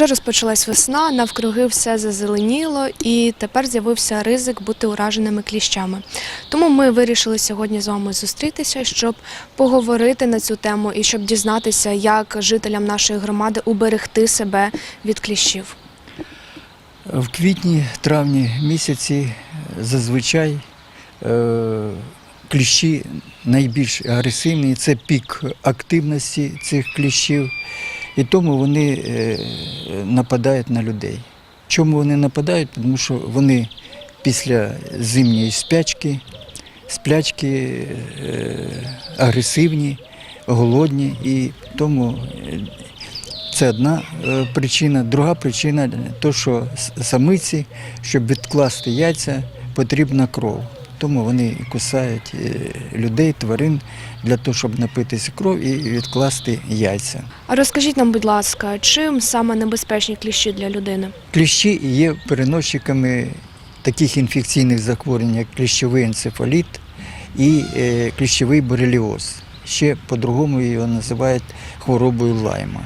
Вже розпочалась весна, навкруги все зазеленіло, і тепер з'явився ризик бути ураженими кліщами. Тому ми вирішили сьогодні з вами зустрітися, щоб поговорити на цю тему і щоб дізнатися, як жителям нашої громади уберегти себе від кліщів. В квітні-травні місяці зазвичай е, кліщі найбільш агресивні, це пік активності цих кліщів, і тому вони е, нападають на людей. Чому вони нападають? Тому що вони після зимньої спячки, сплячки е, агресивні, голодні, і тому е, це одна е, причина. Друга причина то, що самиці, щоб відкласти яйця, потрібна кров. Тому вони кусають е, людей, тварин для того, щоб напитися кров і відкласти яйця. А розкажіть нам, будь ласка, чим саме небезпечні кліщі для людини? Кліщі є переносчиками таких інфекційних захворювань, як кліщовий енцефаліт і е, кліщовий бореліоз. Ще по-другому його називають хворобою лайма.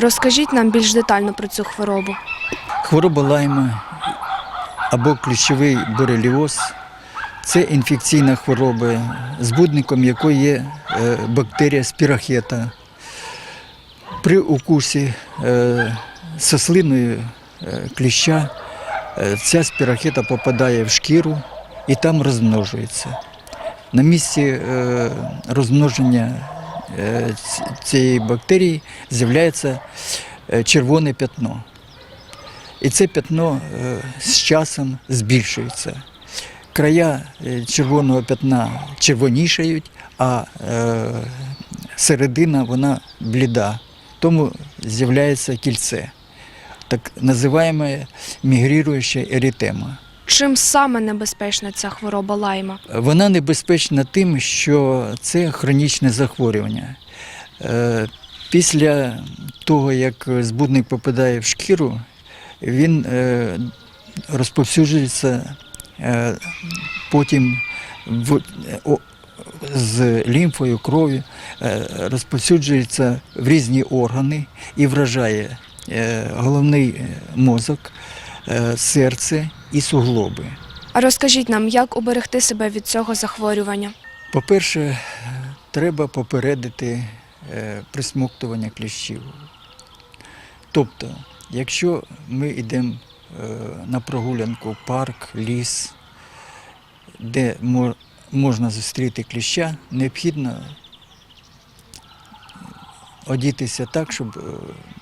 Розкажіть нам більш детально про цю хворобу. Хвороба лайма або кліщовий бореліоз це інфекційна хвороба, збудником якої є е, бактерія спірахета. При укусі е, сослиною е, кліща ця спірахета попадає в шкіру і там розмножується. На місці розмноження цієї бактерії з'являється червоне пятно. І це пятно з часом збільшується. Края е, червоного пятна червонішають, а е, середина вона бліда. Тому з'являється кільце, так називаємо мігріруюча ерітема. Чим саме небезпечна ця хвороба лайма? Вона небезпечна тим, що це хронічне захворювання. Е, Після того, як збудник попадає в шкіру, він розповсюджується потім в, о- з лімфою, кров'ю, е, розповсюджується в різні органи і вражає е, головний е, мозок, е, серце і суглоби. А розкажіть нам, як уберегти себе від цього захворювання? По-перше, треба попередити е, присмоктування кліщів. Тобто, якщо ми йдемо е, на прогулянку в парк, ліс, де можна зустріти кліща, необхідно одітися так, щоб е,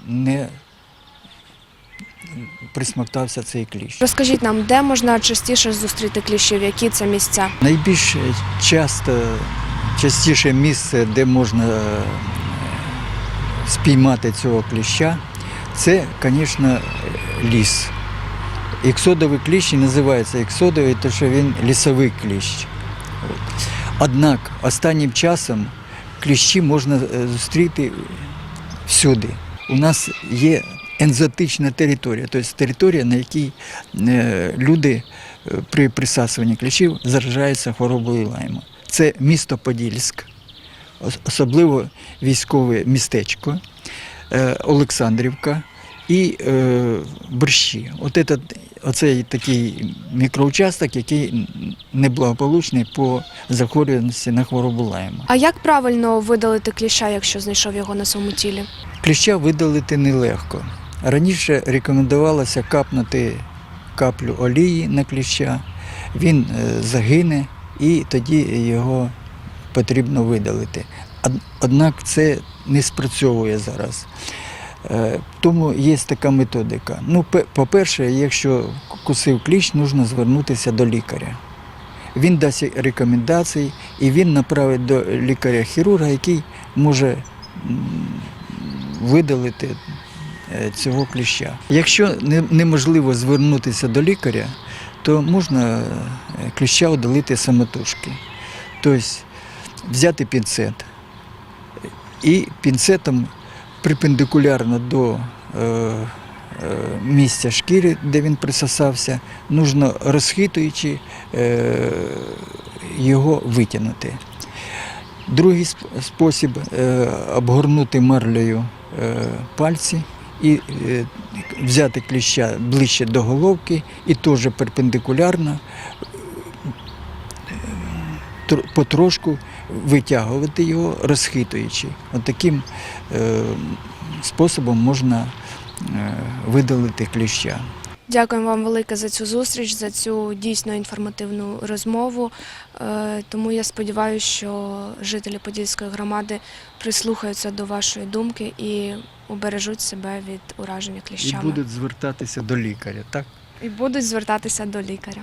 не присмоктався цей кліщ. Розкажіть нам, де можна частіше зустріти кліщів, які це місця? Найбільш часто, частіше місце, де можна е, спіймати цього кліща, це, звісно, ліс. Іксодовий кліщ називається іксодовий, тому що він лісовий кліщ. От. Однак останнім часом кліщі можна е, зустріти всюди. У нас є ензотична територія, тобто територія, на якій е, люди е, при присасуванні кліщів заражаються хворобою лайма. Це місто Подільськ, особливо військове містечко, Олександрівка і е, Борщі. От этот, оцей такий мікроучасток, який неблагополучний по захворюваності на хворобу лайма. А як правильно видалити кліща, якщо знайшов його на своєму тілі? Кліща видалити нелегко. Раніше рекомендувалося капнути каплю олії на кліща, він е, загине і тоді його потрібно видалити. Од- Однак це не спрацьовує зараз. Е, Тому є така методика. Ну, по-перше, якщо кусив кліщ, потрібно звернутися до лікаря. Він дасть рекомендації і він направить до лікаря-хірурга, який може видалити е, цього кліща. Якщо неможливо звернутися до лікаря, то можна е, кліща удалити самотужки. Тобто взяти пінцет і пінцетом припендикулярно до е, е, місця шкіри, де він присосався, нужно розхитуючи е, його витягнути. Другий сп- спосіб обгорнути марлею пальці і взяти кліща ближче до головки і теж перпендикулярно тр- потрошку витягувати його, розхитуючи. От таким е, способом можна е, видалити кліща. Дякуємо вам велике за цю зустріч, за цю дійсно інформативну розмову. Е, Тому я сподіваюся, що жителі Подільської громади прислухаються до вашої думки і убережуть себе від ураження І будуть звертатися до лікаря, так? і будуть звертатися до лікаря.